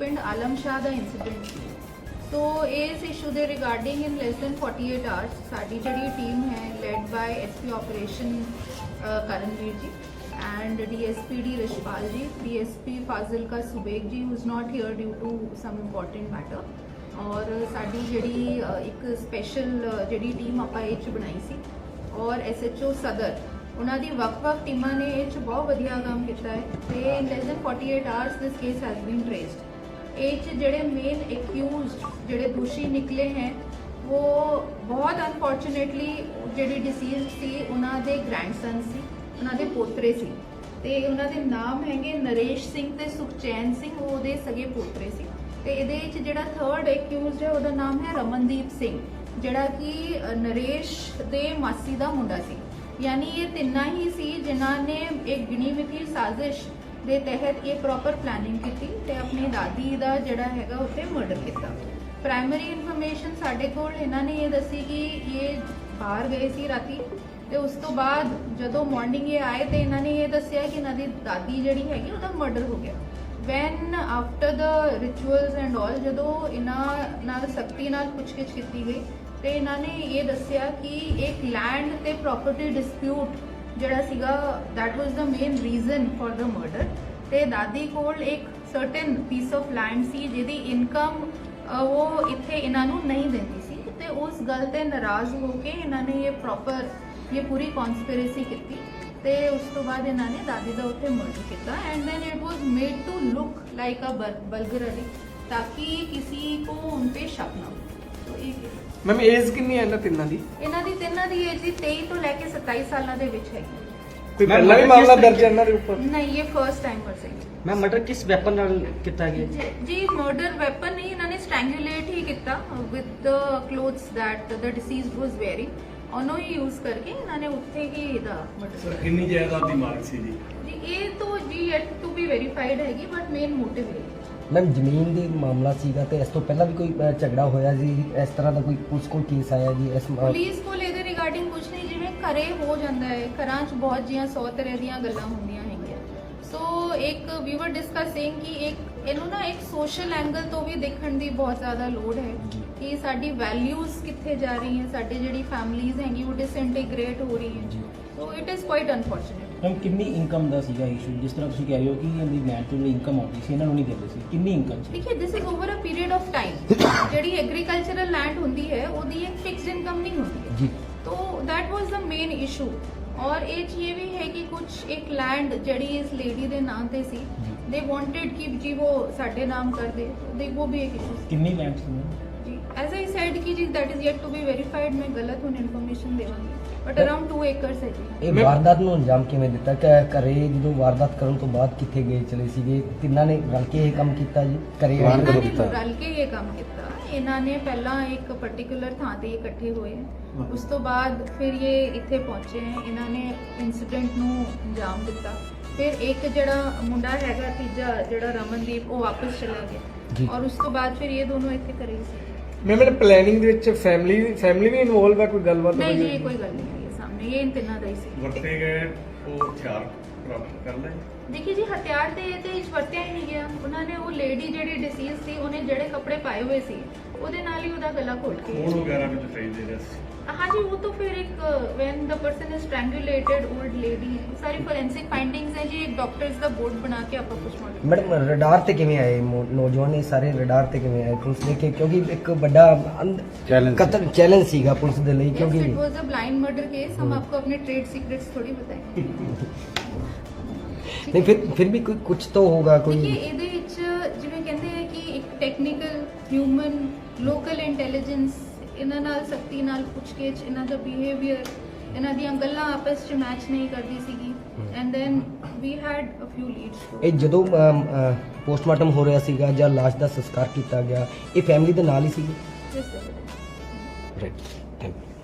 ਪਿੰਡ ਆਲਮ ਸ਼ਾਹ ਦਾ ਇਨਸੀਡੈਂਟ ਸੀ। ਸੋ ਇਸ ਇਸ਼ੂ ਦੇ regarding in less than 48 hours ਸਾਡੀ ਜਿਹੜੀ ਟੀਮ ਹੈ led by SP operation Karanvir ji and DSP D Rishpal ਜੀ DSP Fazilka Subeg ji who is not here due to some important matter ਔਰ ਸਾਡੀ ਜਿਹੜੀ ਇੱਕ ਸਪੈਸ਼ਲ ਜਿਹੜੀ ਟੀਮ ਆਪਾਂ ਇਹ 'ਚ ਬਣਾਈ ਸੀ ਔਰ ਐਸਐਚਓ ਸਦਰ, ਉਹਨਾਂ ਦੀ ਵੱਖ-ਵੱਖ ਟੀਮਾਂ ਨੇ ਇਹ 'ਚ ਬਹੁਤ ਵਧੀਆ ਕੰਮ ਕੀਤਾ ਹੈ। ਤੇ in less than 48 hours this case has been traced ਇਹ 'ਚ ਜਿਹੜੇ ਮੇਨ ਐਕਿਊਜ਼ਡ ਜਿਹੜੇ ਦੋਸ਼ੀ ਨਿਕਲੇ ਹੈ, ਉਹ ਬਹੁਤ ਅਨਫੋਰਚੂਨੇਟਲੀ ਜਿਹੜੀ ਡਿਸੀਜ਼ ਸੀ, ਉਹਨਾਂ ਦੇ ਗ੍ਰੈਂਡਸਨ ਸੀ, ਉਹਨਾਂ ਦੇ ਪੋਤਰੇ ਸੀ। ਤੇ ਉਹਨਾਂ ਦੇ ਨਾਮ ਹੈਗੇ ਨਰੇਸ਼ ਸਿੰਘ ਤੇ ਸੁਖਚੈਨ ਸਿੰਘ, ਉਹ ਉਹਦੇ ਸਗੇ ਪੋਤਰੇ ਸੀ। ਤੇ ਇਹਦੇ ਵਿੱਚ ਜਿਹੜਾ ਥਰਡ ਐਕਿਊਜ਼ਡ ਹੈ, ਉਹਦਾ ਨਾਮ ਹੈ ਰਮਨਦੀਪ ਸਿੰਘ, ਜਿਹੜਾ ਕਿ ਨਰੇਸ਼ ਦੇ ਮਾਸੀ ਦਾ ਮੁੰਡਾ ਸੀ। ਯਾਨੀ ਇਹ ਤਿੰਨਾਂ ਹੀ ਸੀ ਜਿਨ੍ਹਾਂ ਨੇ ਇੱਕ ਗਿਣੀ ਮਿਥੀ ਸਾਜ਼ਿਸ਼ ਦੇ ਤਹਿਤ ਇਹ ਪ੍ਰੋਪਰ ਪਲੈਨਿੰਗ ਕੀਤੀ ਤੇ ਆਪਣੀ ਦਾਦੀ ਦਾ ਜਿਹੜਾ ਹੈਗਾ ਉੱਥੇ ਮਰਡਰ ਕੀਤਾ। ਪ੍ਰਾਇਮਰੀ ਇਨਫੋਰਮੇਸ਼ਨ ਸਾਡੇ ਕੋਲ ਇਹਨਾਂ ਨੇ ਇਹ ਦੱਸੀ ਕਿ ਇਹ ਬਾਹਰ ਗਏ ਸੀ ਰਾਤੀ ਤੇ ਉਸ ਤੋਂ ਬਾਅਦ ਜਦੋਂ ਮਾਰਨਿੰਗ ਇਹ ਆਏ ਤੇ ਇਹਨਾਂ ਨੇ ਇਹ ਦੱਸਿਆ ਕਿ ਇਹਨਾਂ ਦੀ ਦਾਦੀ ਜਿਹੜੀ ਹੈਗੀ ਉਹਦਾ ਮਰਡਰ ਹੋ ਗਿਆ। When after the rituals and all ਜਦੋਂ ਇਹਨਾਂ ਨਾਲ ਸਖਤੀ ਨਾਲ ਪੁੱਛਗਿੱਛ ਕੀਤੀ ਗਈ ਤੇ ਇਹਨਾਂ ਨੇ ਇਹ ਦੱਸਿਆ ਕਿ ਇੱਕ ਲੈਂਡ ਤੇ ਪ੍ਰਾਪਰਟੀ ਡਿਸਪਿਊਟ ਜਿਹੜਾ ਸੀਗਾ, that was the main reason for the murder. ਤੇ ਦਾਦੀ ਕੋਲ ਇੱਕ certain piece of land ਸੀ, ਜਿਹਦੀ ਇਨਕਮ ਉਹ ਇੱਥੇ ਇਹਨਾਂ ਨੂੰ ਨਹੀਂ ਦਿੰਦੀ ਸੀ। ਤੇ ਉਸ ਗੱਲ ਤੇ ਨਾਰਾਜ਼ ਹੋ ਕੇ ਇਹਨਾਂ ਨੇ ਇਹ ਪ੍ਰੋਪਰ ਇਹ ਪੂਰੀ ਕਨਸਪੀਰੇਸੀ ਕੀਤੀ। ਤੇ ਉਸ ਤੋਂ ਬਾਅਦ ਇਹਨਾਂ ਨੇ ਦਾਦੀ ਦਾ ਉੱਥੇ ਮਰਡਰ ਕੀਤਾ। And then it was made to look like a burglary ਤਾਂ ਕਿ ਕਿਸੇ ਕੋ ਉਨ 'ਤੇ ਸ਼ੱਕ ਨਾ ਹੋ ਤੋ ਇਹ ਮੈਮ ਏਜ ਕਿੰਨੀ ਹੈ ਇਹਨਾਂ ਤਿੰਨਾਂ ਦੀ? ਇਹਨਾਂ ਦੀ ਤਿੰਨਾਂ ਦੀ ਏਜ ਦੀ 23 ਤੋਂ ਲੈ ਕੇ 27 ਸਾਲਾਂ ਦੇ ਵਿੱਚ ਹੈਗੀ। ਕੋਈ Ma'am, ਪਹਿਲਾਂ ਵੀ ਕਿਸ ਮਾਮਲਾ ਤਰੀਕੇ- ਦਰਜ ਹੈ ਇਹਨਾਂ ਦੇ ਉੱਪਰ? ਨਹੀਂ ਇਹ ਫਰਸਟ ਟਾਈਮ ਪਰ ਸਹੀ ਮੈਂ ਮਰਡਰ ਕਿਸ ਵੈਪਨ ਨਾਲ ਕੀਤਾ ਗਿਆ? ਜੀ? ਜੀ- ਮਰਡਰ ਵੈਪਨ ਨਹੀਂ ਇਹਨਾਂ ਨੇ ਸਟ੍ਰੈਂਗੂਲੇਟ ਹੀ ਕੀਤਾ with the clothes that the deceased was wearing ਉਹਨੂੰ ਹੀ ਯੂਜ਼ ਕਰਕੇ ਇਹਨਾਂ ਨੇ ਉੱਥੇ ਹੀ ਇਹਦਾ ਮਰਡਰ ਸਰ ਕਿੰਨੀ ਜਾਇਦਾਦ ਦੀ ਮਾਲਕ ਸੀ ਜੀ? ਜੀ ਇਹ ਤਾਂ ਜੀ yet ਟੂ ਬੀ ਵੈਰੀਫਾਈਡ ਹੈਗੀ ਬਟ ਮੇਨ ਮੋਟਿਵ ਇਹ ਹੈ। ਮੈਮ ਜ਼ਮੀਨ ਦੀ ਮਾਮਲਾ ਸੀਗਾ ਤੇ ਇਸ ਤੋਂ ਪਹਿਲਾਂ ਵੀ ਕੋਈ ਅ, ਝਗੜਾ ਹੋਇਆ ਜੀ ਇਸ ਤਰ੍ਹਾਂ ਦਾ ਕੋਈ ਪੁਲਿਸ ਕੋਲ ਕੇਸ ਆਇਆ ਜੀ? ਇਸ ਅ, ਪੁਲਿਸ ਕੋਲ ਇਹਦੇ ਰਿਗਾਰਡਿੰਗ ਕੁਝ ਨਹੀਂ ਜਿਵੇਂ ਘਰੇ ਹੋ ਜਾਂਦਾ ਹੈ। ਘਰਾਂ 'ਚ ਬਹੁਤ ਜੀਆਂ ਸੌ ਤਰ੍ਹਾਂ ਦੀਆਂ ਗੱਲਾਂ ਹੁੰਦੀਆਂ ਹੈਗੀਆਂ। ਸੋ ਇੱਕ ਵੀ ਵਰ ਡਿਸਕਸਿੰਗ ਕਿ ਇੱਕ ਇਹਨੂੰ ਨਾ ਇੱਕ ਸੋਸ਼ਲ ਐਂਗਲ ਤੋਂ ਵੀ ਦੇਖਣ ਦੀ ਬਹੁਤ ਜ਼ਿਆਦਾ ਲੋੜ ਹੈ ਕਿ ਸਾਡੀ ਵੈਲਿਊਜ਼ ਕਿੱਥੇ ਜਾ ਰਹੀ ਹੈ ਸਾਡੀ ਜਿਹੜੀ ਫੈਮਲੀਜ਼ ਹੈਗੀ ਉਹ ਡਿਸਇੰਟੀਗ੍ਰੇਟ ਹੋ ਰਹੀ ਹੈ so it is quite unfortunate ma'am ਕਿੰਨੀ ਇਨਕਮ ਦਾ ਸੀਗਾ ਇਸ਼ੂ ਜਿਸ ਤਰ੍ਹਾਂ ਤੁਸੀਂ ਕਹਿ ਰਹੇ ਹੋ ਕਿ ਇਹਦੀ ਨੈਟ ਤੋਂ ਜਿਹੜੀ ਇਨਕਮ ਆਉਂਦੀ ਸੀ ਇਹਨਾਂ ਨੂੰ ਨਹੀਂ ਦਿੰਦੇ ਸੀ। ਕਿੰਨੀ ਇਨਕਮ ਸੀ? ਦੇਖिए this is over a period of time ਜਿਹੜੀ ਐਗਰੀਕਲਚਰਲ ਲੈਂਡ ਹੁੰਦੀ ਹੈ ਉਹਦੀ ਇੱਕ ਫਿਕਸਡ ਇਨਕਮ ਨਹੀਂ ਹੁੰਦੀ। ਜੀ। ਹੈ। ਤੋ that was the main issue ਔਰ ਇਹ ਚੀਜ਼ ਵੀ ਹੈ ਕਿ ਕੁਝ ਇੱਕ ਲੈਂਡ ਜਿਹੜੀ ਇਸ ਲੇਡੀ ਦੇ ਨਾਮ ਤੇ ਸੀ ਦੇ ਵਾਂਟਡ ਕਿ ਜੀ ਉਹ ਸਾਡੇ ਨਾਮ ਕਰ ਦੇ ਦੇ ਉਹ ਵੀ ਇੱਕ ਇਸ਼ੂ ਕਿੰਨੀ land C G S I said ਕਿ ਜੀ that is yet to be verified ਮੈਂ ਗਲਤ ਹੁਣ ਇਨਫੋਰਮੇਸ਼ਨ ਦੇਵਾਂਗੀ। ਬਟ ਅਰਾਊਂਡ 2 ਏਕਰਸ ਹੈ ਜੀ। ਇਹ ਵਾਰਦਾਤ ਨੂੰ ਅੰਜਾਮ ਕਿਵੇਂ ਦਿੱਤਾ? ਕਿ ਘਰੇ ਜਦੋਂ ਵਾਰਦਾਤ ਕਰਨ ਤੋਂ ਬਾਅਦ ਕਿੱਥੇ ਗਏ ਚਲੇ ਸੀਗੇ? ਤਿੰਨਾਂ ਨੇ ਰਲ ਕੇ ਇਹ ਕੰਮ ਕੀਤਾ ਜੀ? ਘਰੇ ਰਲ ਕੇ ਇਹ ਕੰਮ ਕੀਤਾ। ਇਹਨਾਂ ਨੇ ਪਹਿਲਾਂ ਇੱਕ ਪਾਰਟਿਕੂਲਰ ਥਾਂ ਤੇ ਇਕੱਠੇ ਹੋਏ। ਉਸ ਤੋਂ ਬਾਅਦ ਫਿਰ ਇਹ ਇੱਥੇ ਪਹੁੰਚੇ ਹੈ ਇਹਨਾਂ ਨੇ ਇਨਸੀਡੈਂਟ ਨੂੰ ਅੰਜਾਮ ਦਿੱਤਾ। ਫਿਰ ਇੱਕ ਜਿਹੜਾ ਮੁੰਡਾ ਹੈਗਾ ਤੀਜਾ ਜਿਹੜਾ ਰਮਨਦੀਪ ਉਹ ਵਾਪਸ ਚਲਾ। ਗਿਆ। ਔਰ ਉਸ ਤੋਂ ਬਾਅਦ ਫਿਰ ਇਹ ਦੋਨੋਂ ਇੱਥੇ ਕਰੇ ਸੀ। ਮੈਮ ਇਹ ਪਲੈਨਿੰਗ ਦੇ ਵਿੱਚ ਫੈਮਿਲੀ ਫੈਮਿਲੀ ਵੀ ਇਨਵੋਲਵ ਹੈ ਕੋਈ ਗੱਲਬਾਤ ਨਹੀਂ ਇਹ ਕੋਈ ਗੱਲ ਨਹੀਂ ਹੈ ਸਾਹਮਣੇ। ਇਹ ਇਨ ਤਿੰਨਾਂ ਦਾ ਹੀ ਸੀ। ਵਰਤੇ ਗਏ ਉਹ ਹਥਿਆਰ ਪ੍ਰਾਪਤ ਕਰ ਲਏ? ਦੇਖੀ ਜੀ ਹਥਿਆਰ ਤੇ ਇਹ ਤੇ ਇਸ ਵਰਤਿਆ ਹੀ ਨਹੀਂ ਗਿਆ। ਉਹਨਾਂ ਨੇ ਉਹ ਲੇਡੀ ਜਿਹੜੀ ਡਿਸੀਜ਼ ਸੀ ਉਹਨੇ ਜਿਹੜੇ ਕੱਪੜੇ ਪਾਏ ਹੋਏ ਸੀ ਉਹਦੇ ਨਾਲ ਹੀ ਉਹਦਾ ਗਲਾ ਖੋਲ ਕੇ ਖੂਨ ਵਗੈਰਾ ਵੀ ਦਿਖਾਈ ਦੇ ਰਿਹਾ ਸੀ। ਹਾਂਜੀ ਉਹ ਤਾਂ ਫਿਰ ਇੱਕ when the person is strangulated old lady sorry forensic findings ਹੈ ਜੀ ਇੱਕ ਡਾਕਟਰਸ ਦਾ ਬੋਰਡ ਬਣਾ ਕੇ ਆਪਾਂ ਕੁਝ ਮੋਡਲ ਮੈਡਮ ਰਡਾਰ ਤੇ ਕਿਵੇਂ ਆਏ? ਮੋ- ਨੌਜਵਾਨ ਇਹ ਸਾਰੇ ਰਡਾਰ ਤੇ ਕਿਵੇਂ ਆਏ? ਪੁਲਿਸ ਨੇ ਕਿ ਕਿਉਂਕਿ ਇੱਕ ਵੱਡਾ ਅੰਧ- Challenge ਕਤਲ ਚੈਲੰਜ ਸੀਗਾ ਪੁਲਿਸ ਦੇ ਲਈ Yes, it ਕਿਉਂਕਿ was a blind murder case. हम आपको अपने ट्रेड सीक्रेट्स थोड़ी बताएंगे ਨਹੀਂ ਫਿਰ ਫਿਰ ਵੀ ਕੋਈ ਕੁਝ ਤਾਂ ਹੋਗਾ ਕੋਈ देखिए ਇਹਦੇ ਵਿੱਚ ਜਿਵੇਂ ਕਹਿੰਦੇ ਆ ਕਿ ਇੱਕ ਟੈਕਨੀਕਲ ਹਿਊਮਨ ਲੋਕਲ ਇੰਟੈਲੀਜੈਂਸ ਇਹਨਾਂ ਨਾਲ ਸਖਤੀ ਨਾਲ ਪੁੱਛਗਿੱਛ ਇਹਨਾਂ ਦਾ ਬਿਹੇਵੀਅਰ ਇਹਨਾਂ ਦੀਆਂ ਗੱਲਾਂ ਆਪਸ ਚ ਮੈਚ ਨਹੀਂ ਕਰਦੀ ਸੀਗੀ। And then we had a few leads ਇਹ ਜਦੋਂ ਪੋਸਟਮਾਰਟਮ ਹੋ ਰਿਹਾ ਸੀਗਾ ਜਾਂ ਲਾਸ਼ ਦਾ ਸੰਸਕਾਰ ਕੀਤਾ ਗਿਆ ਇਹ ਫੈਮਿਲੀ ਦੇ ਨਾਲ ਹੀ ਸੀਗੀ? ਰਾਈਟ